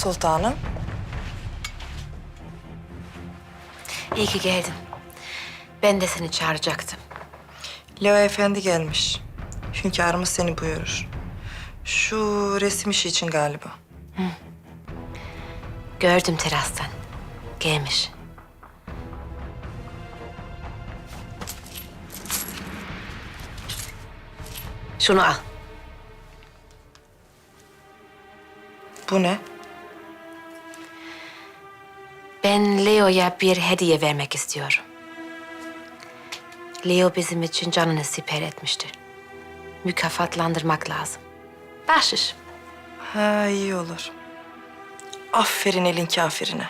Sultanım. İyi ki geldin. Ben de seni çağıracaktım. Leo Efendi gelmiş. Hünkârımız seni buyurur. Şu resim işi için galiba. Gördüm terastan. Gelmiş. Şunu al. Bu ne? Ben Leo'ya bir hediye vermek istiyorum. Leo bizim için canını siper etmiştir. Mükafatlandırmak lazım. Bahşiş. Ha iyi olur. Aferin elin kafirine.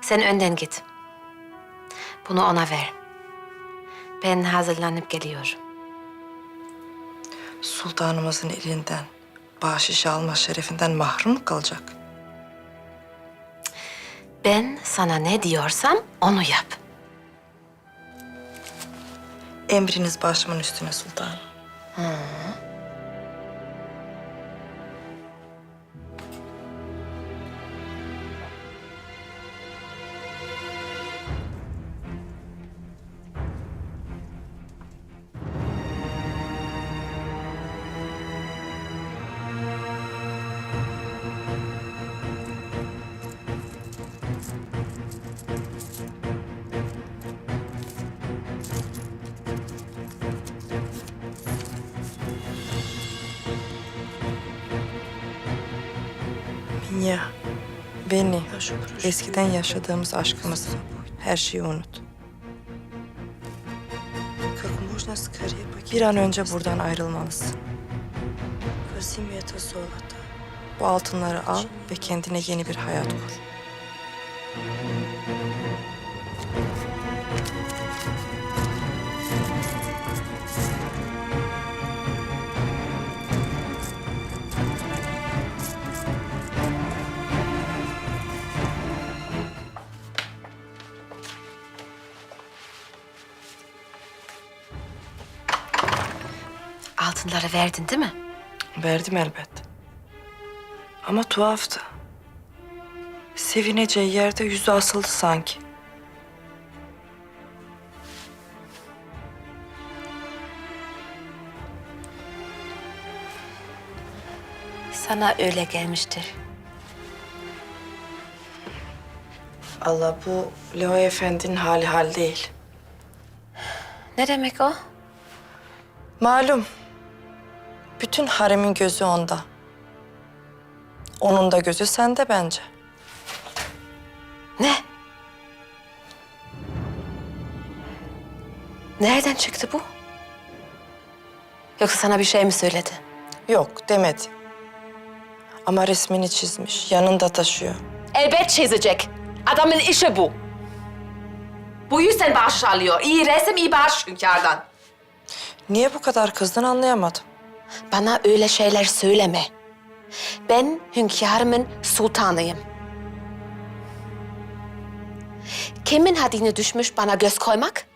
Sen önden git. Bunu ona ver. Ben hazırlanıp geliyorum. Sultanımızın elinden bahşiş alma şerefinden mahrum kalacak? Ben sana ne diyorsam onu yap. Emriniz başımın üstüne sultanım. Minya, beni, eskiden yaşadığımız aşkımızı, her şeyi unut. Bir an önce buradan ayrılmalısın. Bu altınları al ve kendine yeni bir hayat kur. Altınları verdin değil mi? Verdim elbet. Ama tuhaftı. Sevineceği yerde yüzü asıldı sanki. Sana öyle gelmiştir. Allah bu Leo Efendi'nin hali hal değil. Ne demek o? Malum. Bütün haremin gözü onda. Onun da gözü sende bence. Ne? Nereden çıktı bu? Yoksa sana bir şey mi söyledi? Yok demedi. Ama resmini çizmiş, yanında taşıyor. Elbet çizecek. Adamın işi bu. Bu yüzden bağış alıyor. İyi resim, iyi bağış hünkârdan. Niye bu kadar kızdın anlayamadım. Bana öyle şeyler söyleme. Ben hünkârımın sultanıyım. Kimin haddine düşmüş bana göz koymak?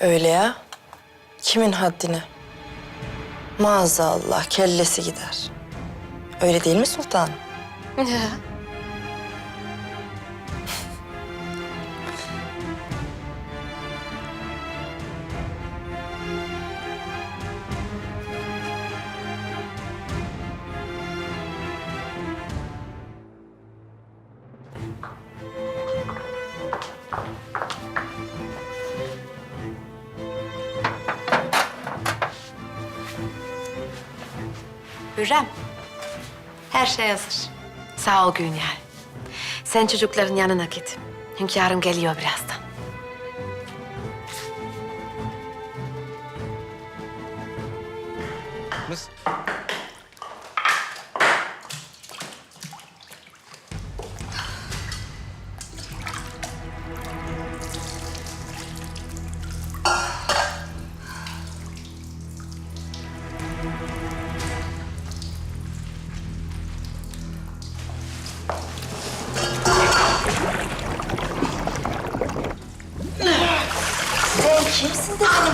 Öyle ya. Kimin haddine? Maazallah kellesi gider. Öyle değil mi sultanım? Hürrem, her şey hazır. Sağ ol Günyar. Sen çocukların yanına git. Hünkârım geliyor birazdan.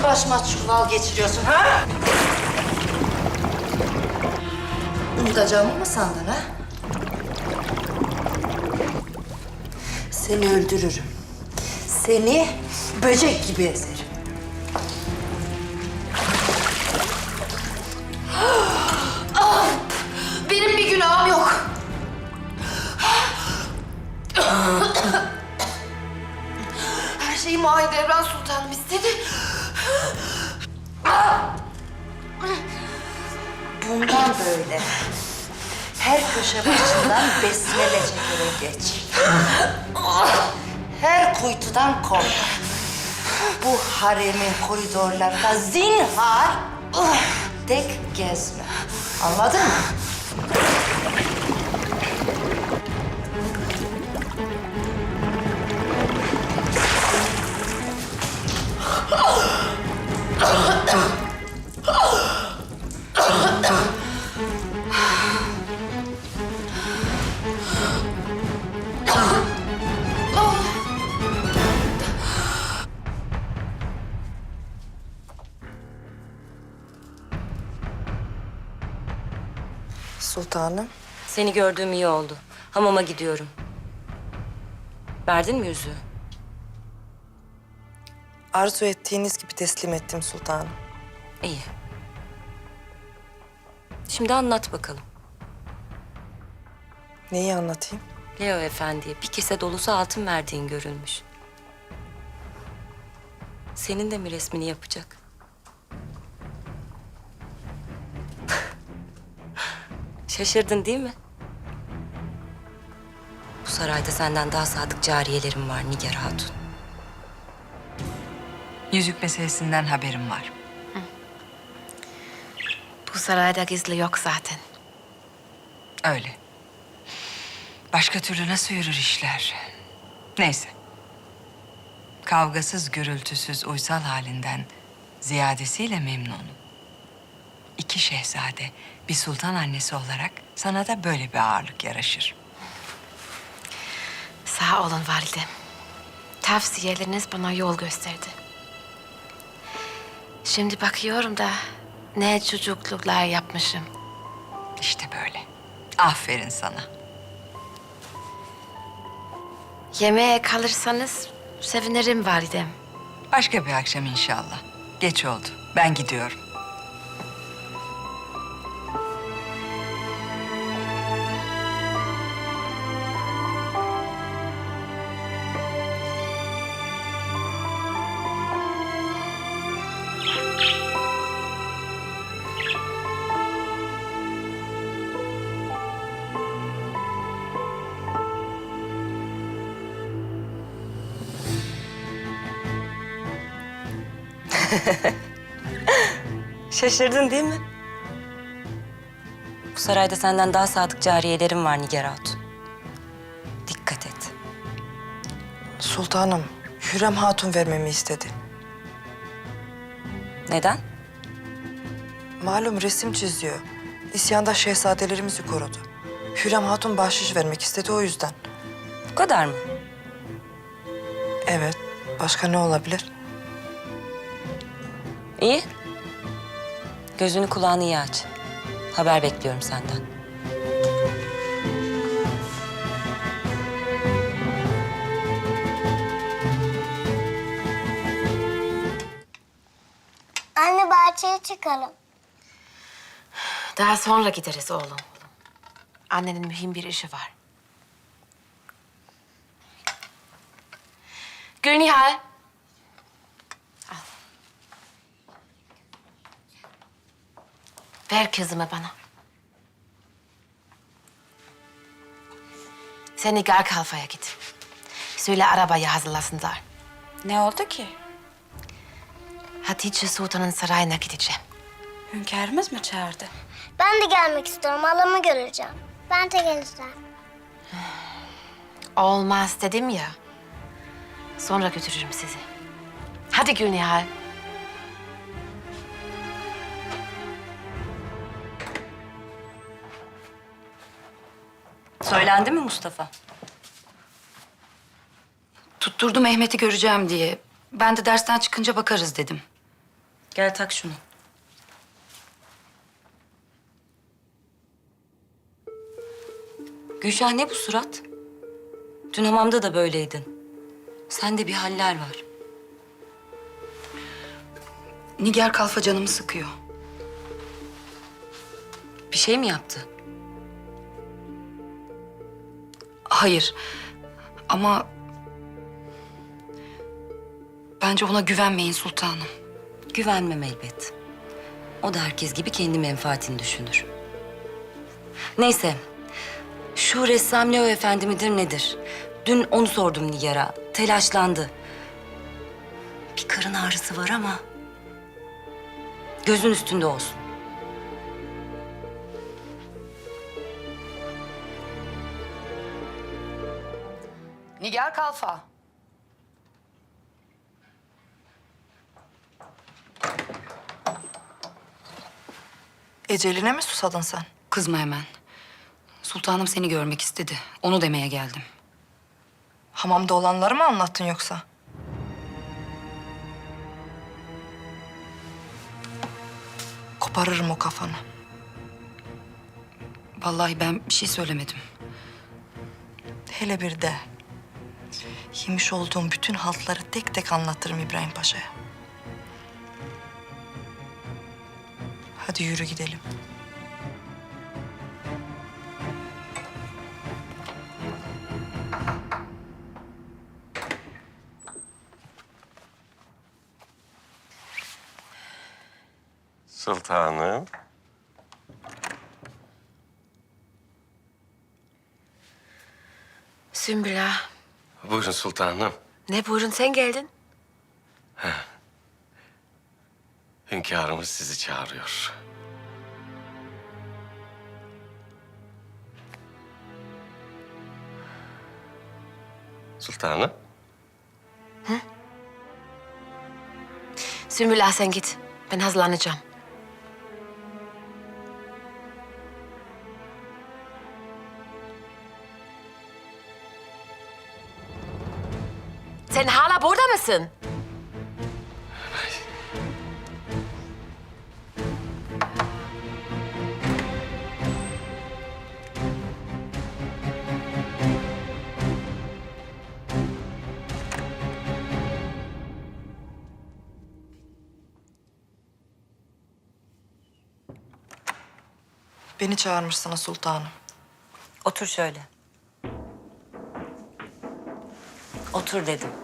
Başıma çuval geçiriyorsun ha? Unutacağımı mı sandın ha? Seni öldürürüm. Seni böcek gibi ezerim. Bundan böyle her köşe başından besmele çekerek geç. Her kuytudan kork. Bu haremin koridorlarında zinhar tek gezme. Anladın mı? Sultanım. Seni gördüğüm iyi oldu. Hamama gidiyorum. Verdin mi yüzüğü? Arzu ettiğiniz gibi teslim ettim sultanım. İyi. Şimdi anlat bakalım. Neyi anlatayım? Leo Efendi'ye bir kese dolusu altın verdiğin görülmüş. Senin de mi resmini yapacak? Şaşırdın değil mi? Bu sarayda senden daha sadık cariyelerim var Nigar Hatun. Yüzük meselesinden haberim var. Bu sarayda gizli yok zaten. Öyle. Başka türlü nasıl yürür işler? Neyse. Kavgasız, gürültüsüz, uysal halinden ziyadesiyle memnunum. İki şehzade, bir sultan annesi olarak sana da böyle bir ağırlık yaraşır. Sağ olun validem. Tavsiyeleriniz bana yol gösterdi. Şimdi bakıyorum da ne çocukluklar yapmışım. İşte böyle. Aferin sana. Yemeğe kalırsanız sevinirim validem. Başka bir akşam inşallah. Geç oldu. Ben gidiyorum. Şaşırdın değil mi? Bu sarayda senden daha sadık cariyelerim var Nigar Hatun. Dikkat et. Sultanım, Hürrem Hatun vermemi istedi. Neden? Malum resim çiziyor. İsyanda şehzadelerimizi korudu. Hürrem Hatun bahşiş vermek istedi o yüzden. Bu kadar mı? Evet, başka ne olabilir? İyi. Gözünü kulağını iyi aç. Haber bekliyorum senden. Anne bahçeye çıkalım. Daha sonra gideriz oğlum. Annenin mühim bir işi var. Gülnihal. Ver kızımı bana. Sen Nigar Kalfa'ya git. Söyle arabayı hazırlasınlar. Ne oldu ki? Hatice Sultan'ın sarayına gideceğim. Hünkârımız mı çağırdı? Ben de gelmek istiyorum. Halamı göreceğim. Ben de geleceğim. Olmaz dedim ya. Sonra götürürüm sizi. Hadi Gülnihal. Söylendi mi Mustafa? Tutturdu Mehmet'i göreceğim diye. Ben de dersten çıkınca bakarız dedim. Gel tak şunu. Gülşah ne bu surat? Dün hamamda da böyleydin. Sende bir haller var. Nigar Kalfa canımı sıkıyor. Bir şey mi yaptı? Hayır. Ama... Bence ona güvenmeyin sultanım. Güvenmem elbet. O da herkes gibi kendi menfaatini düşünür. Neyse. Şu ressam Leo Efendi midir nedir? Dün onu sordum Nigar'a. Telaşlandı. Bir karın ağrısı var ama... Gözün üstünde olsun. Nigar Kalfa. Eceline mi susadın sen? Kızma hemen. Sultanım seni görmek istedi. Onu demeye geldim. Hamamda olanları mı anlattın yoksa? Koparırım o kafanı. Vallahi ben bir şey söylemedim. Hele bir de yemiş olduğum bütün haltları tek tek anlatırım İbrahim Paşa'ya. Hadi yürü gidelim. Sultanım. Sümbül ağa. Buyurun sultanım. Ne buyurun sen geldin? Hünkârımız sizi çağırıyor. Sultanım. Sümbül ağa sen git. Ben hazırlanacağım. Mısın? Beni çağırmışsınız sultanım. Otur şöyle. Otur dedim.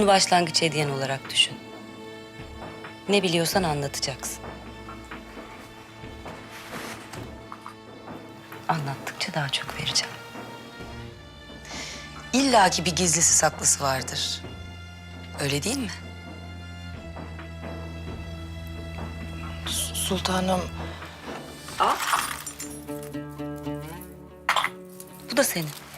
Bunu başlangıç hediyen olarak düşün. Ne biliyorsan anlatacaksın. Anlattıkça daha çok vereceğim. İlla ki bir gizlisi saklısı vardır. Öyle değil mi? Sultanım Bu da senin.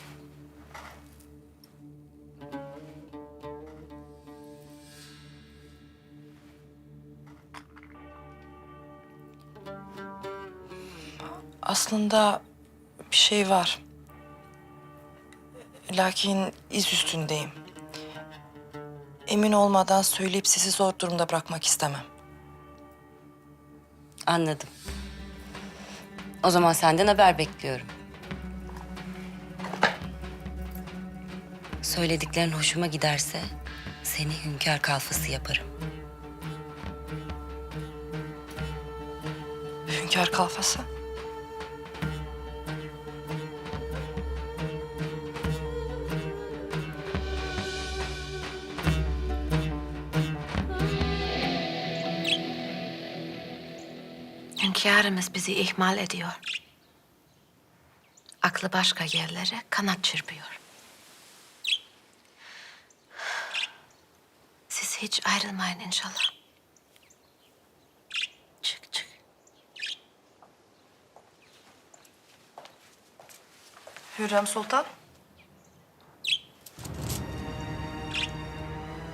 Aslında bir şey var. Lakin iz üstündeyim. Emin olmadan söyleyip sizi zor durumda bırakmak istemem. Anladım. O zaman senden haber bekliyorum. Söylediklerin hoşuma giderse seni hünkâr kalfası yaparım. Hünkâr kalfası. Hünkârımız bizi ihmal ediyor. Aklı başka yerlere kanat çırpıyor. Siz hiç ayrılmayın inşallah. Çık çık. Hürrem Sultan.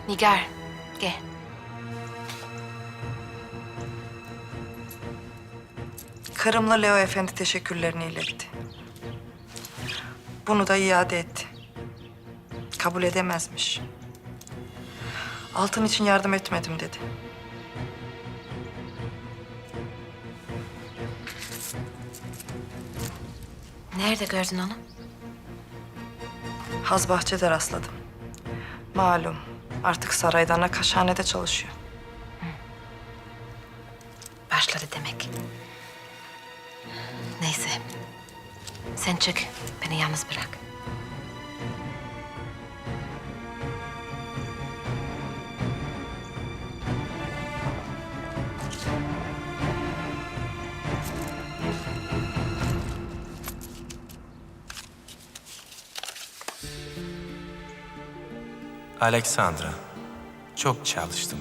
Nigar, gel. Kırımlı Leo Efendi teşekkürlerini iletti. Bunu da iade etti. Kabul edemezmiş. Altın için yardım etmedim dedi. Nerede gördün onu? Haz bahçede rastladım. Malum artık saraydan nakaşhanede çalışıyor. Başladı demek. Neyse. Sen çık. Beni yalnız bırak. Alexandra, çok çalıştım.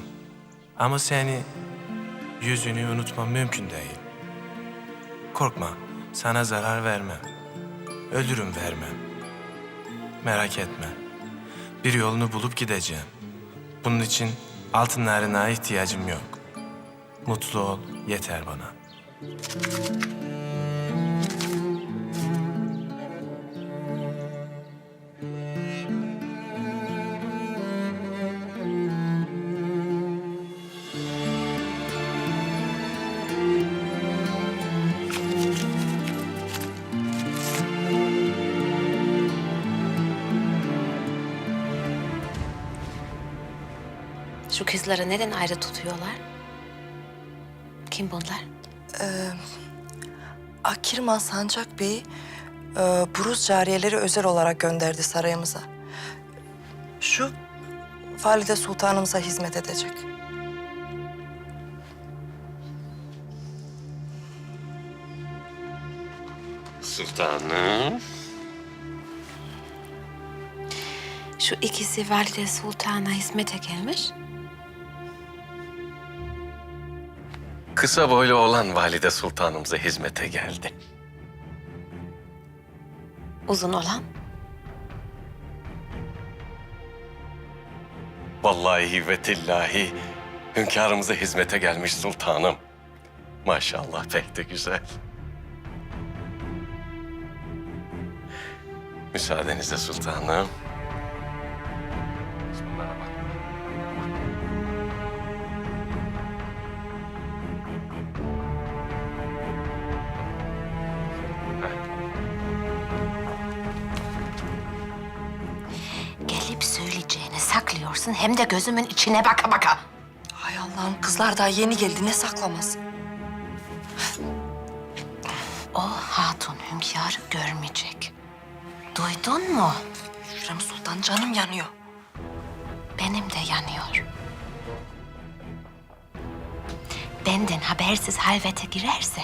Ama seni, yüzünü unutmam mümkün değil. Korkma, sana zarar vermem. Ölürüm vermem. Merak etme. Bir yolunu bulup gideceğim. Bunun için altınlarına ihtiyacım yok. Mutlu ol, yeter bana. Kızları neden ayrı tutuyorlar? Kim bunlar? Akirman Sancak Bey, e, Buruz cariyeleri özel olarak gönderdi sarayımıza. Şu Valide Sultanımıza hizmet edecek. Sultanım. Şu ikisi Valide Sultan'a hizmete gelmiş. Kısa boylu olan valide sultanımıza hizmete geldi. Uzun olan. Vallahi ve tillahi hünkârımıza hizmete gelmiş sultanım. Maşallah pek de güzel. Müsaadenizle sultanım. Hem de gözümün içine baka baka. Hay Allah'ım kızlar daha yeni geldi ne saklaması. O hatun hünkârı görmeyecek. Duydun mu? Hürrem Sultan canım yanıyor. Benim de yanıyor. Benden habersiz halvete girerse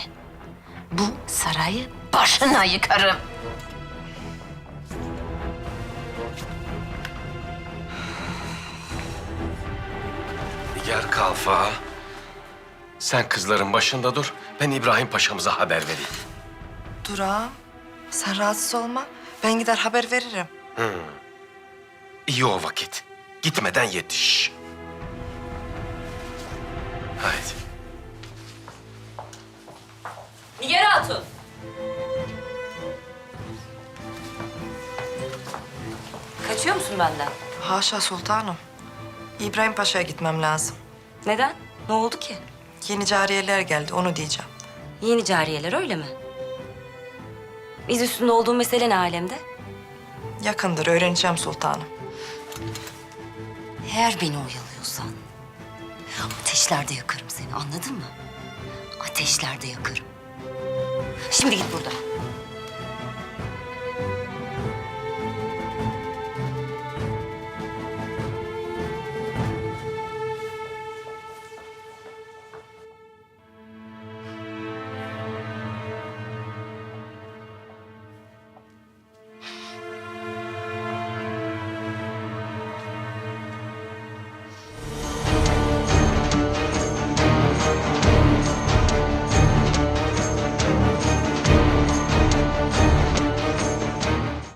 bu sarayı başına yıkarım. Nigar Kalfa. Sen kızların başında dur. Ben İbrahim Paşa'mıza haber vereyim. Dur ağam, sen rahatsız olma. Ben gider haber veririm. İyi o vakit. Gitmeden yetiş. Haydi. Nigar Hatun. Kaçıyor musun benden? Haşa sultanım. İbrahim Paşa'ya gitmem lazım. Neden? Ne oldu ki? Yeni cariyeler geldi onu diyeceğim. Yeni cariyeler öyle mi? Biz üstünde olduğum mesele ne alemde? Yakındır öğreneceğim sultanım. Eğer beni oyalıyorsan ateşlerde yakarım seni anladın mı? Ateşlerde yakarım. Şimdi git buradan.